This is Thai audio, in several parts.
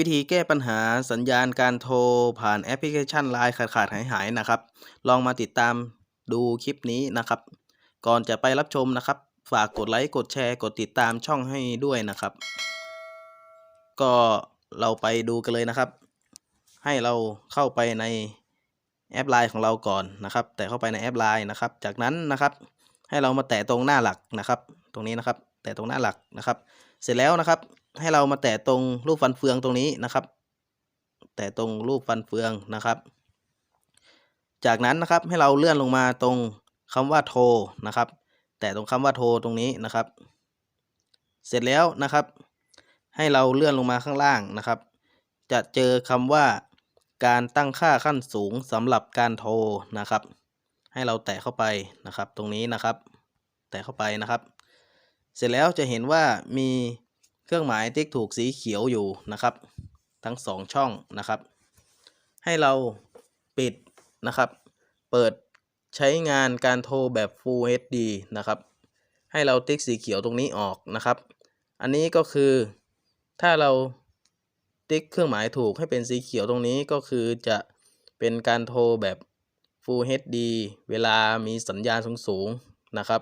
วิธีแก้ปัญหาสัญญาณการโทรผ่านแอปพลิเคชัน LINE ขาดขาดหายหายๆนะครับ ลองมาติดตามดูคลิปนี้นะครับ ก่อนจะไปรับชมนะครับ ฝากกดไลค์กดแชร์กดติดตามช่องให้ด้วยนะครับ ก็เราไปดูกันเลยนะครับ ให้เราเข้าไปในแอป Line ของเราก่อนนะครับ แต่เข้าไปในแอป Line นะครับ จากนั้นนะครับ ให้เรามาแตะตรงหน้าหลักนะครับ ตรงนี้นะครับ แตะตรงหน้าหลักนะครับ เสร็จแล้วนะครับ ให้เรามาแตะตรงรูปฟันเฟืองตรงนี้นะครับ แตะตรงรูปฟันเฟืองนะครับ จากนั้นนะครับให้เราเลื่อนลงมาตรงคำว่าโทรนะครับ แตะตรงคำว่าโทรตรงนี้นะครับ เสร็จแล้วนะครับ ให้เราเลื่อนลงมาข้างล่างนะครับ จะเจอคำว่าการตั้งค่าขั้นสูงสำหรับการโทรนะครับ ให้เราแตะเข้าไปนะครับ ตรงนี้นะครับ แตะเข้าไปนะครับ เสร็จแล้วจะเห็นว่ามี เครื่องหมายติ๊กถูกสีเขียวอยู่นะครับ ทั้งสองช่องนะครับ ให้เราปิดนะครับ เปิดใช้งานการโทรแบบ Full HD นะครับ ให้เราติ๊กสีเขียวตรงนี้ออกนะครับ อันนี้ก็คือถ้าเราติ๊กเครื่องหมายถูกให้เป็นสีเขียวตรงนี้ก็คือจะเป็นการโทรแบบ Full HD เวลามีสัญญาณสูงๆนะครับ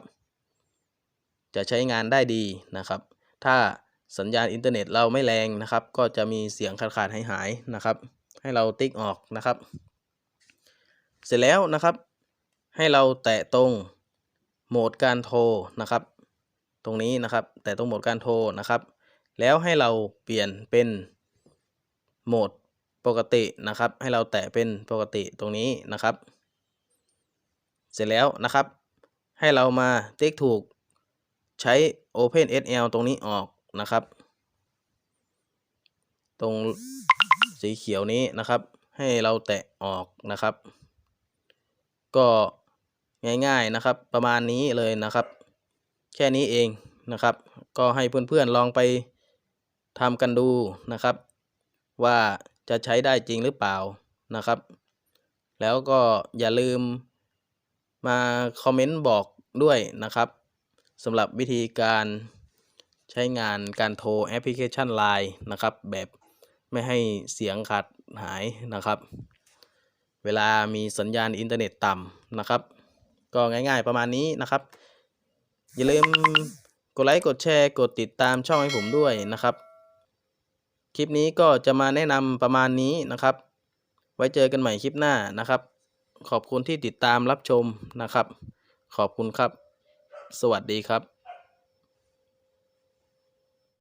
จะใช้งานได้ดีนะครับ ถ้า สัญญาณอินเทอร์เน็ตเราไม่แรงนะครับ ก็จะมีเสียงขาดขาดหายหายนะครับ ให้เราติ๊กออกนะครับ เสร็จแล้วนะครับ ให้เราแตะตรงโหมดการโทรนะครับ ตรงนี้นะครับ แตะตรงโหมดการโทรนะครับ แล้วให้เราเปลี่ยนเป็นโหมดปกตินะครับ ให้เราแตะเป็นปกติตรงนี้นะครับ เสร็จแล้วนะครับ ให้เรามาติ๊กถูกใช้ OpenSL ตรงนี้ออก นะครับ ตรงสีเขียวนี้นะครับ ให้เราแตะออกนะครับ ก็ง่ายๆนะครับ ประมาณนี้เลยนะครับ แค่นี้เองนะครับ ก็ให้เพื่อนๆลองไปทำกันดูนะครับ ว่าจะใช้ได้จริงหรือเปล่านะครับ แล้วก็อย่าลืมมาคอมเมนต์บอกด้วยนะครับสำหรับวิธีการ ใช้งานการโทรแอปพลิเคชัน Line นะครับ แบบไม่ให้เสียงขาดหายนะครับ เวลามีสัญญาณอินเทอร์เน็ตต่ำนะครับ ก็ง่ายๆประมาณนี้นะครับ อย่าลืมกดไลค์กดแชร์กดติดตามช่องให้ผมด้วยนะครับ คลิปนี้ก็จะมาแนะนำประมาณนี้นะครับ ไว้เจอกันใหม่คลิปหน้านะครับ ขอบคุณที่ติดตามรับชมนะครับ ขอบคุณครับ สวัสดีครับ